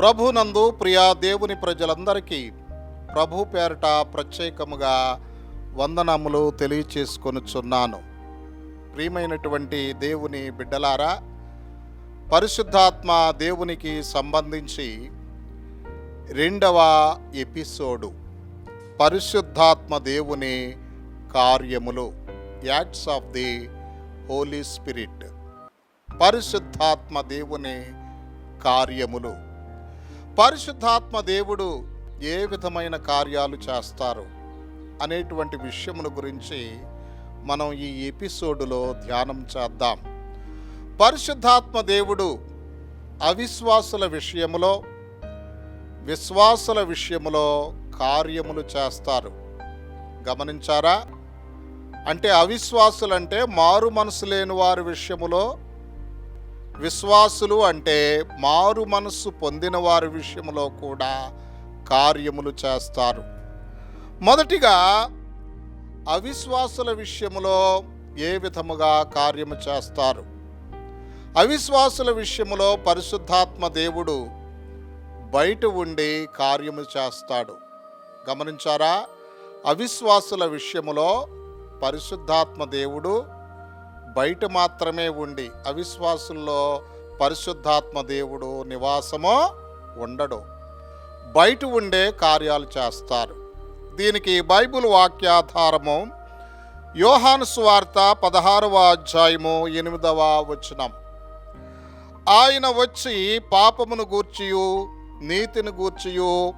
ప్రభునందు ప్రియా దేవుని ప్రజలందరికీ ప్రభు పేరట ప్రత్యేకముగా వందనములు తెలియచేసుకొనుచున్నాను. ప్రియమైనటువంటి దేవుని బిడ్డలారా పరిశుద్ధాత్మ దేవునికి సంబంధించి రెండవ ఎపిసోడు పరిశుద్ధాత్మ దేవుని కార్యములు acts of the holy spirit పరిశుద్ధాత్మ దేవుని కార్యములు. పరిశుద్ధాత్మ దేవుడు ఏ విధమైన కార్యాలు చేస్తారు అనేటువంటి విషయమును గురించి మనం ఈ ఎపిసోడులో ధ్యానం చేద్దాం. పరిశుద్ధాత్మ దేవుడు అవిశ్వాసుల విషయములో విశ్వాసుల విషయములో కార్యములు చేస్తారు. గమనించారా? అంటే అవిశ్వాసులంటే మారు మనసు లేని వారి విషయములో విశ్వాసులు అంటే మారు మనస్సు పొందిన వారి విషయంలో కూడా కార్యములు చేస్తారు. మొదటిగా అవిశ్వాసుల విషయములో ఏ విధముగా కార్యము చేస్తారు? అవిశ్వాసుల విషయములో పరిశుద్ధాత్మ దేవుడు బయట ఉండి కార్యము చేస్తాడు. గమనించారా? అవిశ్వాసుల విషయములో పరిశుద్ధాత్మ దేవుడు బయట మాత్రమే ఉండి అవిశ్వాసుల్లో పరిశుద్ధాత్మ దేవుడు నివాసమో ఉండడు. బయట ఉండే కార్యాలు చేస్తారు. దీనికి బైబిల్ వాక్యాధారము యోహాను సువార్త పదహారవ అధ్యాయము ఎనిమిదవ వచనం. ఆయన వచ్చి పాపమును గూర్చియు నీతిని గూర్చియు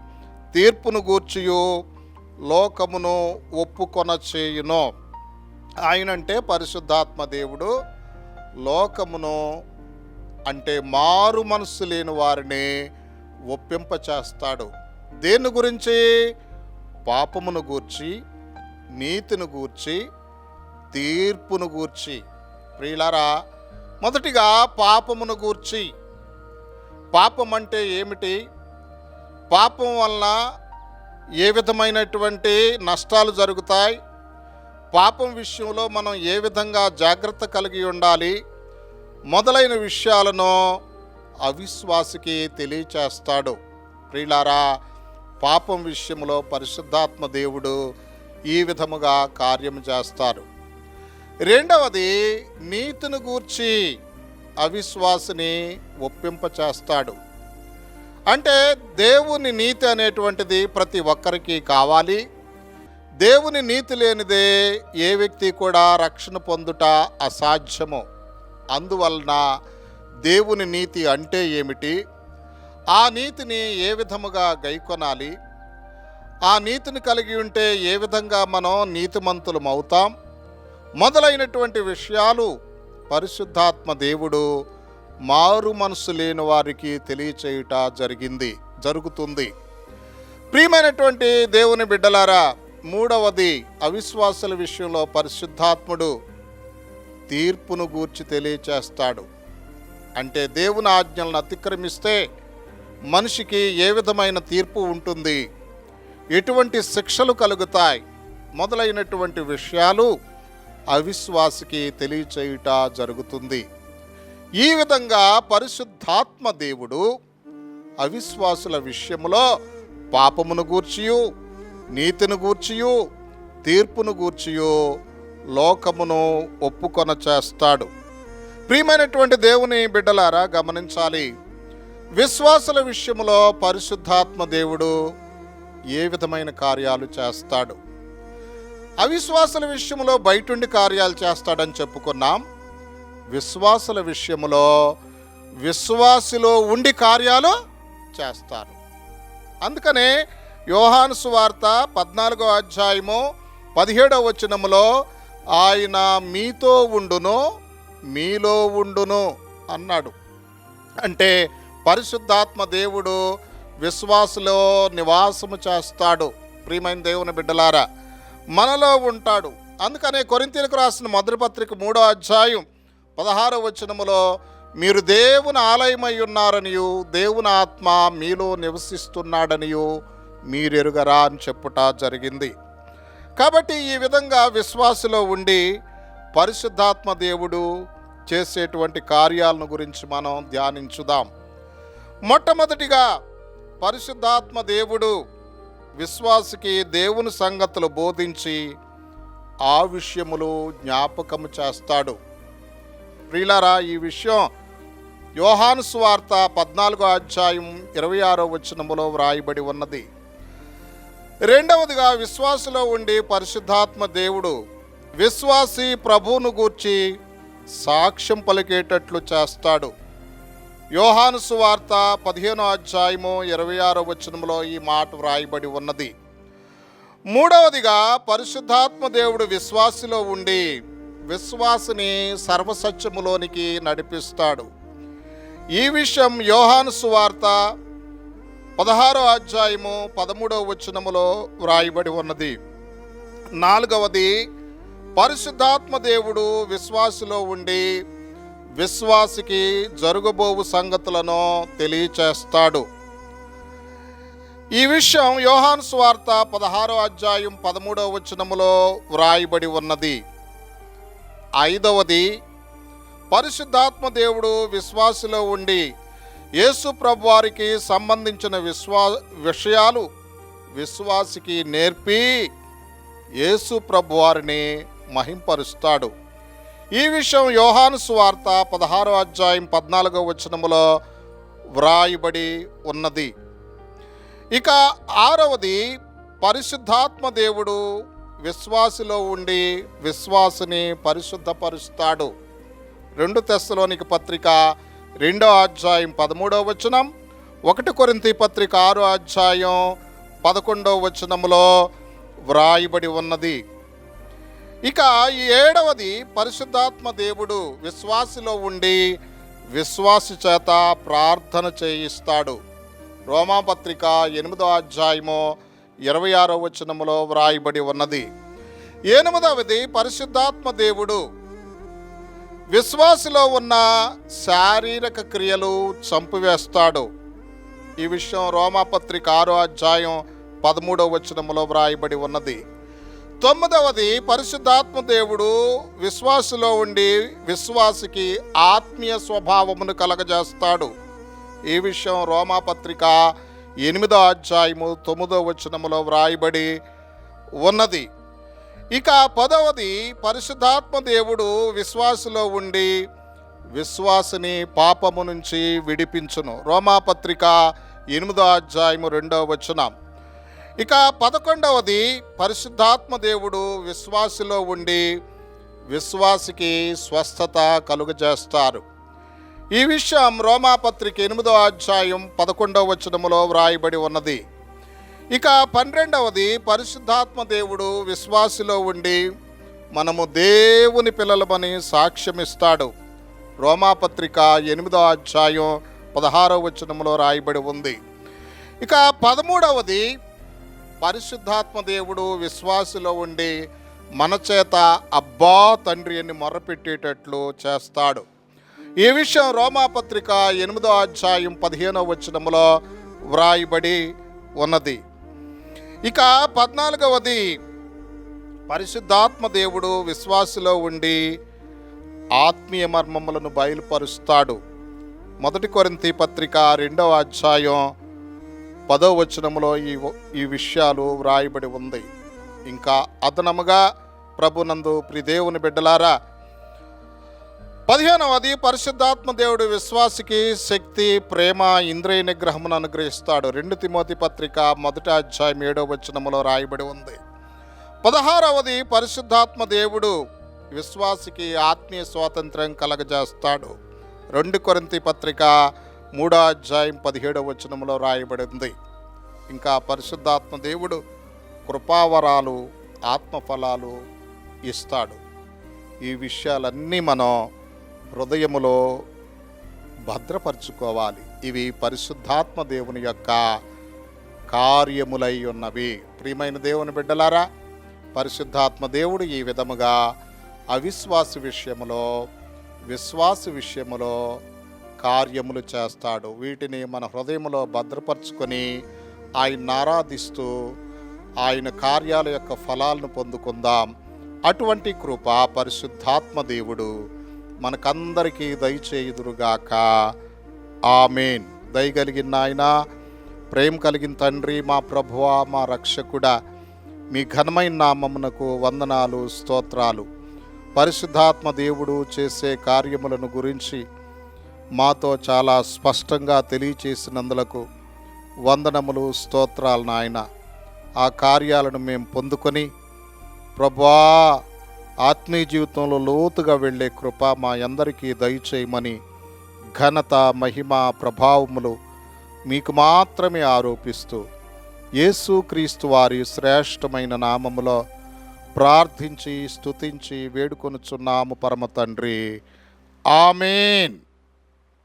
తీర్పును గూర్చియు లోకమును ఒప్పుకొన చేయును ఆయన అంటే పరిశుద్ధాత్మ దేవుడు. లోకమును అంటే మారు మనసు లేని వారిని ఒప్పింప చేస్తాడు దేని గురించి? పాపమును గూర్చి నీతిని గూర్చి తీర్పును గూర్చి. ప్రియులారా మొదటిగా పాపమును గూర్చి. పాపం అంటే ఏమిటి? పాపం వలన ఏ విధమైనటువంటి నష్టాలు జరుగుతాయి? పాపం విషయంలో మనం ఏ విధంగా జాగ్రత్త కలిగి ఉండాలి మొదలైన విషయాలను అవిశ్వాసికి తెలియచేస్తాడు. ప్రియులారా పాపం విషయంలో పరిశుద్ధాత్మ దేవుడు ఈ విధముగా కార్యం చేస్తారు రెండవది నీతిని గూర్చి అవిశ్వాసిని ఒప్పింప చేస్తాడు అంటే దేవుని నీతి అనేటువంటిది ప్రతి ఒక్కరికి కావాలి. దేవుని నీతి లేనిదే ఏ వ్యక్తి కూడా రక్షణ పొందుట అసాధ్యము. అందువలన దేవుని నీతి అంటే ఏమిటి? ఆ నీతిని ఏ విధముగా గైకొనాలి? ఆ నీతిని కలిగి ఉంటే ఏ విధంగా మనం నీతిమంతులం అవుతాం? మొదలైనటువంటి విషయాలు పరిశుద్ధాత్మ దేవుడు మారు మనసు లేని వారికి తెలియచేయుట జరిగింది జరుగుతుంది. ప్రియమైనటువంటి దేవుని బిడ్డలారా మూడవది అవిశ్వాసుల విషయంలో పరిశుద్ధాత్ముడు తీర్పును గూర్చి తెలియచేస్తాడు. అంటే దేవుని ఆజ్ఞలను అతిక్రమిస్తే మనిషికి ఏ విధమైన తీర్పు ఉంటుంది? ఎటువంటి శిక్షలు కలుగుతాయి? మొదలైనటువంటి విషయాలు అవిశ్వాసికి తెలియచేయుట జరుగుతుంది. ఈ విధంగా పరిశుద్ధాత్మ దేవుడు అవిశ్వాసుల విషయంలో పాపమును గూర్చియు నీతిని గూర్చియు తీర్పును గూర్చియు లోకమును ఒప్పుకొన చేస్తాడు. ప్రియమైనటువంటి దేవుని బిడ్డలారా గమనించాలి. విశ్వాసుల విషయంలో పరిశుద్ధాత్మ దేవుడు ఏ విధమైన కార్యాలు చేస్తాడు? అవిశ్వాసుల విషయంలో బయటుండి కార్యాలు చేస్తాడని చెప్పుకున్నాం. విశ్వాసుల విషయంలో విశ్వాసులో ఉండి కార్యాలు చేస్తారు. అందుకనే యోహాను సువార్త పద్నాలుగో అధ్యాయము పదిహేడవ వచనములో ఆయన మీతో ఉండును మీలో ఉండును అన్నాడు. అంటే పరిశుద్ధాత్మ దేవుడు విశ్వాసులో నివాసము చేస్తాడు. ప్రియమైన దేవుని బిడ్డలారా మనలో ఉంటాడు. అందుకనే కొరింతీలకు రాసిన మొదటి పత్రిక మూడో అధ్యాయం పదహారో వచనములో మీరు దేవుని ఆలయమై ఉన్నారనియు దేవుని ఆత్మ మీలో నివసిస్తున్నాడనియు మీరెరుగరా అని చెప్పుట జరిగింది. కాబట్టి ఈ విధంగా విశ్వాసులో ఉండి పరిశుద్ధాత్మ దేవుడు చేసేటువంటి కార్యాలను గురించి మనం ధ్యానించుదాం. మొట్టమొదటిగా పరిశుద్ధాత్మ దేవుడు విశ్వాసికి దేవుని సంగతులు బోధించి ఆ విషయములు జ్ఞాపకము చేస్తాడు. ప్రియులారా ఈ విషయం యోహాను స్వార్త పద్నాలుగో అధ్యాయం ఇరవై ఆరో వచనములో వ్రాయబడి ఉన్నది. రెండవదిగా విశ్వాసలో ఉండి పరిశుద్ధాత్మ దేవుడు విశ్వాసి ప్రభువును గూర్చి సాక్ష్యం పలికేటట్లు చేస్తాడు. యోహాను సువార్త పదిహేనో అధ్యాయము ఇరవై ఆరో వచనంలో ఈ మాట వ్రాయబడి ఉన్నది. మూడవదిగా పరిశుద్ధాత్మ దేవుడు విశ్వాసిలో ఉండి విశ్వాసిని సర్వసత్యములోనికి నడిపిస్తాడు. ఈ విషయం యోహాను సువార్త పదహారో అధ్యాయము పదమూడవ వచనములో వ్రాయబడి ఉన్నది. నాలుగవది పరిశుద్ధాత్మ దేవుడు విశ్వాసిలో ఉండి విశ్వాసికి జరగబోవు సంగతులను తెలియచేస్తాడు. ఈ విషయం యోహాన్ స్వార్త పదహారో అధ్యాయం పదమూడవ వచనములో వ్రాయబడి ఉన్నది. ఐదవది పరిశుద్ధాత్మ దేవుడు విశ్వాసిలో ఉండి యేసు ప్రభు వారికి సంబంధించిన విశ్వా విషయాలు విశ్వాసికి నేర్పి యేసు ప్రభు వారిని మహింపరుస్తాడు. ఈ విషయం యోహాను సువార్త పదహారో అధ్యాయం పద్నాలుగో వచనములో వ్రాయబడి ఉన్నది. ఇక ఆరవది పరిశుద్ధాత్మ దేవుడు విశ్వాసిలో ఉండి విశ్వాసిని పరిశుద్ధపరుస్తాడు. రెండు తెస్సలోనికి పత్రిక రెండో అధ్యాయం పదమూడవ వచనం ఒకటి కొరింతి పత్రిక ఆరో అధ్యాయం పదకొండవ వచనములో వ్రాయబడి ఉన్నది. ఇక ఈ ఏడవది పరిశుద్ధాత్మ దేవుడు విశ్వాసిలో ఉండి విశ్వాసి చేత ప్రార్థన చేయిస్తాడు. రోమాపత్రిక ఎనిమిదో అధ్యాయము ఇరవై ఆరో వచనములో వ్రాయబడి ఉన్నది. ఎనిమిదవది పరిశుద్ధాత్మ దేవుడు విశ్వాసిలో ఉన్న శారీరక క్రియలు చంపివేస్తాడు. ఈ విషయం రోమాపత్రిక ఆరో అధ్యాయం పదమూడవ వచనములో వ్రాయబడి ఉన్నది. తొమ్మిదవది పరిశుద్ధాత్మ దేవుడు విశ్వాసులో ఉండి విశ్వాసికి ఆత్మీయ స్వభావమును కలగజేస్తాడు. ఈ విషయం రోమాపత్రిక ఎనిమిదో అధ్యాయము తొమ్మిదో వచనములో వ్రాయబడి ఉన్నది. ఇక పదవది పరిశుద్ధాత్మ దేవుడు విశ్వాసులో ఉండి విశ్వాసుని పాపము నుంచి విడిపించును. రోమాపత్రిక ఎనిమిదో అధ్యాయము రెండవ వచనం. ఇక పదకొండవది పరిశుద్ధాత్మ దేవుడు విశ్వాసిలో ఉండి విశ్వాసికి స్వస్థత కలుగజేస్తారు. ఈ విషయం రోమాపత్రిక ఎనిమిదో అధ్యాయం పదకొండవ వచనములో వ్రాయబడి ఉన్నది. ఇక పన్నెండవది పరిశుద్ధాత్మ దేవుడు విశ్వాసిలో ఉండి మనము దేవుని పిల్లలమని సాక్ష్యమిస్తాడు. రోమాపత్రిక ఎనిమిదో అధ్యాయం పదహారో వచనంలో రాయబడి ఉంది. ఇక పదమూడవది పరిశుద్ధాత్మ దేవుడు విశ్వాసులో ఉండి మన చేత అబ్బా తండ్రి అని మొర్రపెట్టేటట్లు చేస్తాడు. ఈ విషయం రోమాపత్రిక ఎనిమిదో అధ్యాయం పదిహేనవ వచనములో వ్రాయబడి ఉన్నది. ఇక పద్నాలుగవది పరిశుద్ధాత్మ దేవుడు విశ్వాసులో ఉండి ఆత్మీయ మర్మములను బయలుపరుస్తాడు. మొదటి కొరింతి పత్రిక రెండవ అధ్యాయం పదో వచనములో ఈ ఈ విషయాలు వ్రాయబడి ఉంది. ఇంకా అదనముగా ప్రభునందు ప్రిదేవుని బిడ్డలారా పదిహేనవది పరిశుద్ధాత్మ దేవుడు విశ్వాసికి శక్తి ప్రేమ ఇంద్రియ నిగ్రహమును అనుగ్రహిస్తాడు. రెండు తిమోతి పత్రిక మొదటి అధ్యాయం ఏడో వచనములో రాయబడి ఉంది. పదహారవది పరిశుద్ధాత్మ దేవుడు విశ్వాసికి ఆత్మీయ స్వాతంత్రం కలగజేస్తాడు. రెండు కొరింతి పత్రిక మూడో అధ్యాయం పదిహేడవ వచనములో రాయబడింది ఇంకా పరిశుద్ధాత్మ దేవుడు కృపావరాలు ఆత్మఫలాలు ఇస్తాడు. ఈ విషయాలన్నీ మనం హృదయములో భద్రపరుచుకోవాలి. ఇవి పరిశుద్ధాత్మ దేవుని యొక్క కార్యములై ఉన్నవి. ప్రియమైన దేవుని బిడ్డలారా పరిశుద్ధాత్మ దేవుడు ఈ విధముగా అవిశ్వాస విషయములో విశ్వాస విషయములో కార్యములు చేస్తాడు. వీటిని మన హృదయములో భద్రపరుచుకొని ఆయన ఆరాధిస్తూ ఆయన కార్యాల యొక్క ఫలాలను పొందుకుందాం. అటువంటి కృప పరిశుద్ధాత్మ దేవుడు మనకందరికీ దయచేయుదురుగాక. ఆమెన్. దయగలిగిన నాయన ప్రేమ కలిగిన తండ్రి మా ప్రభువా మా రక్షకుడా మీ ఘనమైన నామమునకు వందనాలు స్తోత్రాలు. పరిశుద్ధాత్మ దేవుడు చేసే కార్యములను గురించి మాతో చాలా స్పష్టంగా తెలియచేసినందులకు వందనములు స్తోత్రాలు నాయన. ఆ కార్యాలను మేము పొందుకొని ప్రభా ఆత్మీయ జీవితంలో లోతుగా వెళ్ళే కృప మా అందరికీ దయచేయమని ఘనత మహిమ ప్రభావములు మీకు మాత్రమే ఆరోపిస్తూ యేసుక్రీస్తు వారి శ్రేష్టమైన నామములో ప్రార్థించి స్తుతించి వేడుకొనుచున్నాము పరమ తండ్రి. ఆమెన్.